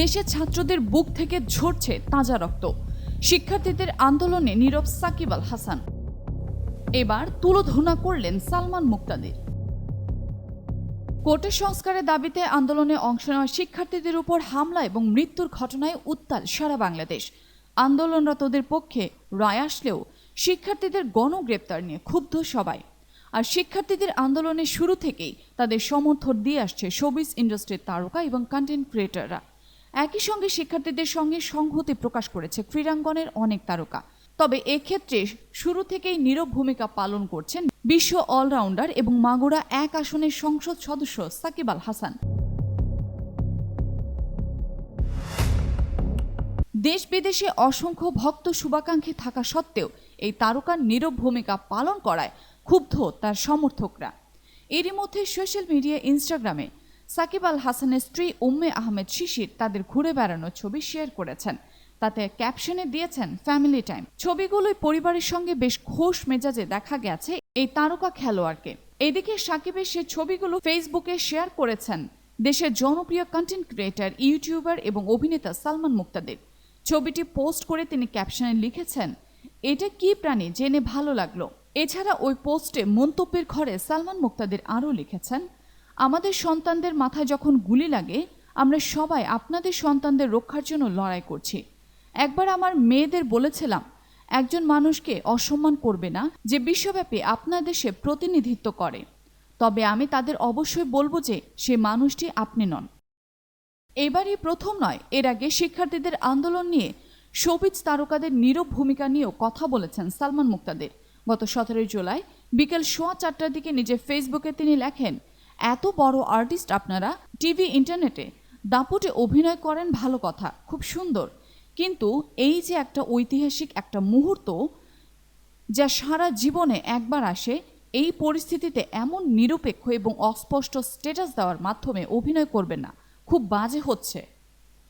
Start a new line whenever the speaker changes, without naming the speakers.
দেশের ছাত্রদের বুক থেকে ঝরছে তাজা রক্ত। শিক্ষার্থীদের আন্দোলনে নীরব সাকিব আল হাসান। এবার তুলোধনা করলেন সালমান মুক্তাদির। কোর্টের সংস্কারের দাবিতে আন্দোলনে অংশ নেওয়া শিক্ষার্থীদের উপর হামলা এবং মৃত্যুর ঘটনায় উত্তাল সারা বাংলাদেশ। আন্দোলনরতদের পক্ষে রায় আসলেও শিক্ষার্থীদের গণগ্রেপ্তার নিয়ে ক্ষুব্ধ সবাই। আর শিক্ষার্থীদের আন্দোলনের শুরু থেকেই তাদের সমর্থন দিয়ে আসছে শোবিজ ইন্ডাস্ট্রির তারকা এবং কন্টেন্ট ক্রিয়েটররা একই সঙ্গে শিক্ষার্থীদের সঙ্গে সংহতি প্রকাশ করেছে ক্রীড়াঙ্গনের অনেক তারকা। তবে এক্ষেত্রে শুরু থেকেই নীরব ভূমিকা পালন করছেন বিশ্ব অলরাউন্ডার এবং মাগুরা এক আসনের সংসদ সদস্য সাকিব আল হাসান। দেশ বিদেশে অসংখ্য ভক্ত শুভাকাঙ্ক্ষী থাকা সত্ত্বেও এই তারকার নীরব ভূমিকা পালন করায় ক্ষুব্ধ তার সমর্থকরা। এরই মধ্যে সোশ্যাল মিডিয়া ইনস্টাগ্রামে সাকিব আল হাসানের স্ত্রী উম্মে আহমেদ শিশির তাদের ঘুরে বেড়ানোর ছবি শেয়ার করেছেন। তাতে ক্যাপশনে দিয়েছেন, ফ্যামিলি টাইম ছবিগুলোই পরিবারের সঙ্গে বেশ খোশ মেজাজে দেখা গেছে এই তারকা খেলোয়াড়কে। এদিকে সাকিবের সে ছবিগুলো ফেসবুকে শেয়ার করেছেন দেশের জনপ্রিয় কন্টেন্ট ক্রিয়েটর ইউটিউবার এবং অভিনেতা সালমান মুক্তাদির। ছবিটি পোস্ট করে তিনি ক্যাপশনে লিখেছেন, এটা কি প্রাণী জেনে ভালো লাগল? এছাড়া ওই পোস্টে মন্তব্যের ঘরে সালমান মুক্তাদির আরও লিখেছেন আমাদের সন্তানদের মাথায় যখন গুলি লাগে, আমরা সবাই আপনাদের সন্তানদের রক্ষার জন্য লড়াই করছি। একবার আমার মেয়েদের বলেছিলাম, একজন মানুষকে অসম্মান করবে না যে বিশ্বব্যাপী আপনার দেশে প্রতিনিধিত্ব করে। তবে আমি তাদের অবশ্যই বলব যে সে মানুষটি আপনি নন। এবারই প্রথম নয়, এর আগে শিক্ষার্থীদের আন্দোলন নিয়ে শোবিজ তারকাদের নীরব ভূমিকা নিয়েও কথা বলেছেন সালমান মুক্তাদের। গত সতেরোই জুলাই বিকেল সোয়া চারটার দিকে নিজের ফেসবুকে তিনি লেখেন এত বড় আর্টিস্ট আপনারা, টিভি, ইন্টারনেটে দাপুটে অভিনয় করেন ভালো কথা, খুব সুন্দর। কিন্তু এই যে একটা ঐতিহাসিক একটা মুহূর্ত যা সারা জীবনে একবার আসে, এই পরিস্থিতিতে এমন নিরপেক্ষ এবং অস্পষ্ট স্ট্যাটাস দেওয়ার মাধ্যমে অভিনয় করবে না, খুব বাজে হচ্ছে।